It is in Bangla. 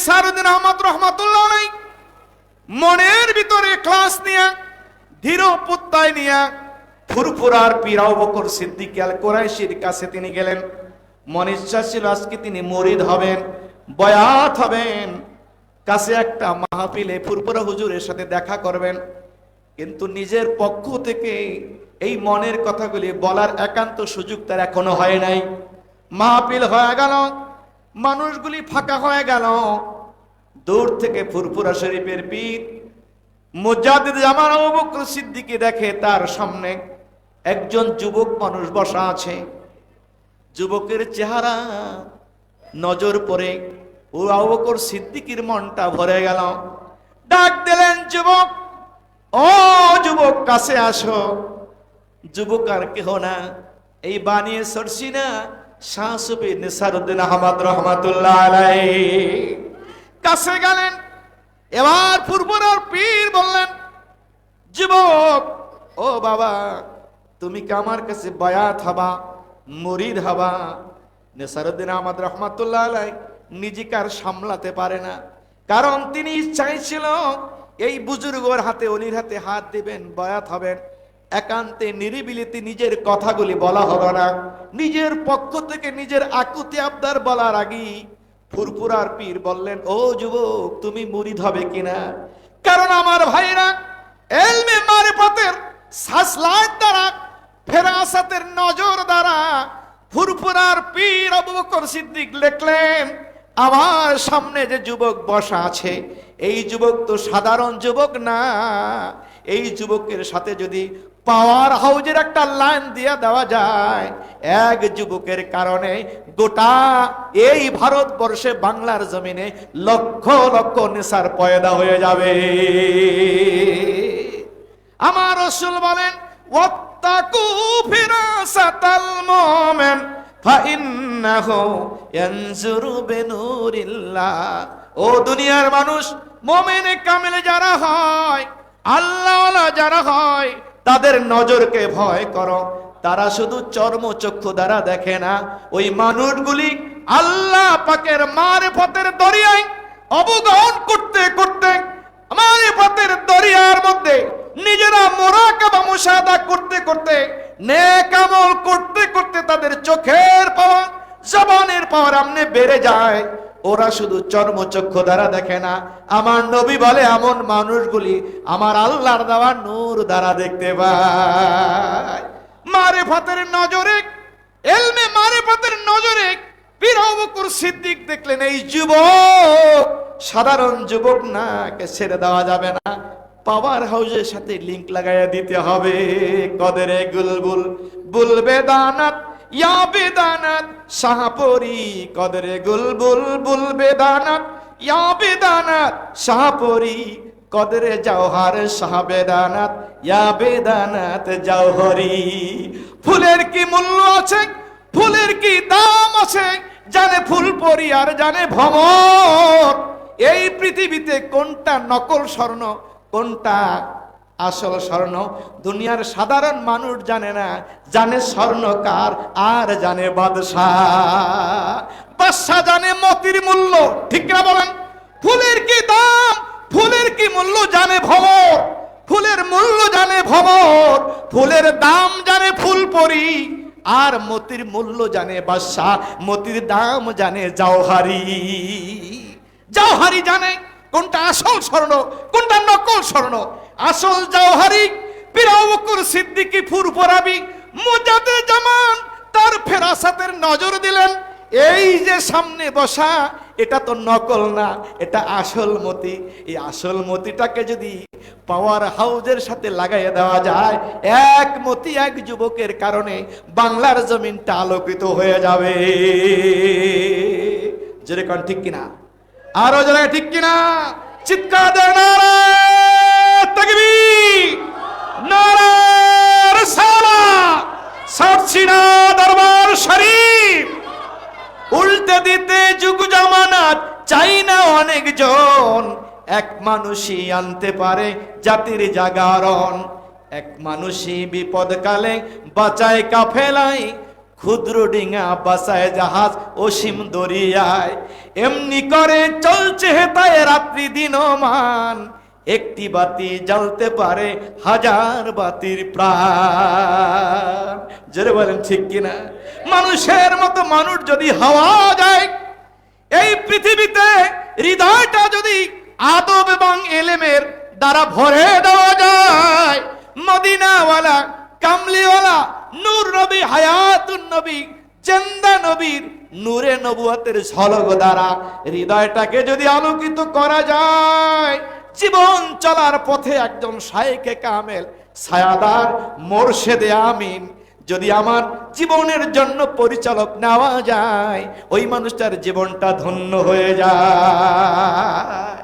নেসারুদ্দিন আহমদ আলাই মনের ভিতরে ক্লাস নিয়ে, ধীর পুত্তায় নিয়ে ফুরফুরার পীরাও বকর সিদ্দিক কোরাইশির কাছে তিনি গেলেন। মন ইচ্ছা ছিল আজকে তিনি মরিদ হবেন, বয়াত হবেন। কাছে একটা মাহফিলে ফুরফুরা হুজুরের সাথে দেখা করবেন। কিন্তু নিজের পক্ষ থেকে এই মনের কথাগুলি বলার একান্ত সুযোগ তার এখনও হয় নাই। মাহফিল হয়ে গেল, মানুষগুলি ফাঁকা হয়ে গেল। দূর থেকে ফুরফুরা শরীফের পীর মুজাদ্দিদ জামান বকর সিদ্দিকী দেখে তার সামনে একজন যুবক মানুষ বসা আছে। যুবকের চেহারা নজর পড়ে। ও আবু বকর সিদ্দিকীর মনটা ভরে গেল। ডাক দিলেন, যুবক, ও যুবক, কাছে আসো। যুবক আর কেহ না। এই বানিয়ে সরছি না শাহসুফি নিসারুদ্দিন আহমদ রহমাতুল্লাহ আলাই কাছে গেলেন। এবার পূর্বরার পীর বললেন, যুবক, ও বাবা, তুমি কি আমার কাছে বয়াত হবা, মরিদ হবা? নেসারুদ্দিন আহমদ রহমাতুল্লাহ আলাই নিজেকে আর সামলাতে পারে না। কারণ তিনি চাইছিল, এই বুজুর্গর হাতে, অলির হাতে হাত দিবেন, বয়াত হবেন। একান্তে নিরিবিলিতে নিজের কথাগুলি বলা হবে না। নিজের পক্ষ থেকে নিজের আকুতি আবদার বলার আগেই ফুরফুরার পীর বললেন, ও যুবক, তুমি মুরিদ হবে কিনা? কারণ আমার ভাইরা এলমে মারেফতের সাসলাত দ্বারা, ফেরাসাতের নজর দ্বারা ফুরফুরার পীর আবু বকর সিদ্দিক লিখলেন, আমার সামনে যে যুবক বসা আছে, এই যুবক তো সাধারণ যুবক না। এই যুবকের সাথে যদি পাওয়ার হাউজের একটা লাইন দিয়ে দেওয়া যায়। এক যুবকের কারণে গোটা এই ভারতবর্ষে বাংলার জমিনে লক্ষ লক্ষ নেশার পয়দা হয়ে যাবে। আমার রসুল বলেন ওয়াত্তাকু ফিরাসাতাল মুমিন, ফাইন্নাহু ইয়ানজুরু বিনুরিল্লাহ। ও দুনিয়ার মানুষ, মুমিনে কামিল যারা হয়, আল্লাহওয়ালা যারা হয় তাদের নজরকে ভয় করো। তারা শুধু চর্মচক্ষু দ্বারা দেখে না। ওই মানুষগুলি আল্লাহ পাকের মারেফতের দরিয়ায় অবগাহন করতে করতে মারেফতের দরিয়ার মধ্যে নিজেরা মোরাকাবা মুশাহাদা করতে করতে, নেক আমল করতে করতে তাদের চোখের পাওয়ার, জবানের পাওয়ার আমনে বেড়ে যায়। ওরা শুধু চর্মচক্ষু দ্বারা দেখে না। আমার নবী বলে, এমন মানুষগুলি আমার আল্লাহর দেওয়া নূর দ্বারা দেখতে পায়। মারে ফাতের নজরে, এলমে মারে ফাতের নজরে পীর সিদ্দিক দেখলেন, এই যুবক, সাধারণ যুবক না কে ছেড়ে দেওয়া যাবে না। পাওয়ার হাউসের সাথে লিংক লাগাইয়া দিতে হবে। কদরে গুলবুল বুলবে দানাত ইয়া বেদানাত শাহপরি কদরে গুলবুল বুলবে দানাত ইয়া বেদানাত শাহপরি কদরে জওহার শাহবেদানাত ইয়া বেদানাত জওহরি, ফুলের কি মূল্য আছে? ফুলের কি দাম আছে? জানে ফুল পরি আর জানে ভ্রমর। এই পৃথিবীতে কোনটা নকল স্বর্ণ, কোনটা আসল স্বর্ণ। দুনিয়ার সাধারণ মানুষ জানে না, জানে স্বর্ণকার আর জানে বাদশাহ। বাদশাহ জানে মতির মূল্য, ঠিক না বলেন? ফুলের কি দাম, ফুলের কি মূল্য জানে ভবর। ফুলের মূল্য জানে ভবর, ফুলের দাম জানে ফুল পরি, আর মতির মূল্য জানে বাদশাহ, মতির দাম জানে জাওহারি। জাওহারি জানে কোনটা আসল স্বর্ণ, কোনটা নকল স্বর্ণ। আসল জাওহারি পিরাউকুর সিদ্দিকি ফুরফরাবি মুজাদে জামান তার ফেরাসাতের নজর দিলেন। এই যে সামনে বসা, এটা তো নকল না, এটা আসল মতি। এই আসল মতিটাকে যদি পাওয়ার হাউজের সাথে লাগাইয়া দেওয়া যায়, এক মতি এক যুবকের কারণে বাংলার জমিনটা আলোকিত হয়ে যাবে। যেরকম ঠিক কিনা? আরও যারা ঠিক কিনা? চিৎকার দেয় নারা উল্টে দিতে যুগ জামানাত চাই না অনেকজন। এক মানুষই আনতে পারে জাতির জাগারণ। এক মানুষই বিপদকালে বাঁচায় কাফেলাই ক্ষুদ্র ডিঙা বাসায় জাহাজ অসীম দরিয়ায়। এমনি করে চলছে হেতায় রাত্রি দিনমান। একটি বাতি জ্বালতে পারে হাজার বাতির প্রাণ। জোরে বলেন, ঠিক কিনা? মানুষের মতো মানুষ যদি হাওয়া যায়, এই পৃথিবীতে হৃদয়টা যদি আদব এবং এলেমের দ্বারা ভরে দেওয়া যায়, মদিনাওয়ালা, কামলিওয়ালা, নূর নবী, হায়াতুন নবী চেন্দা নবীর নূরে নবুয়াতের ঝলক দ্বারা হৃদয়টাকে যদি আলোকিত করা যায় জীবন চলার পথে একজন শায়েকে কামেল, ছায়াদার মোর্শেদে আমিন। যদি আমার জীবনের জন্য পরিচালক নেওয়া যায়, ওই মানুষটার জীবনটা ধন্য হয়ে যায়।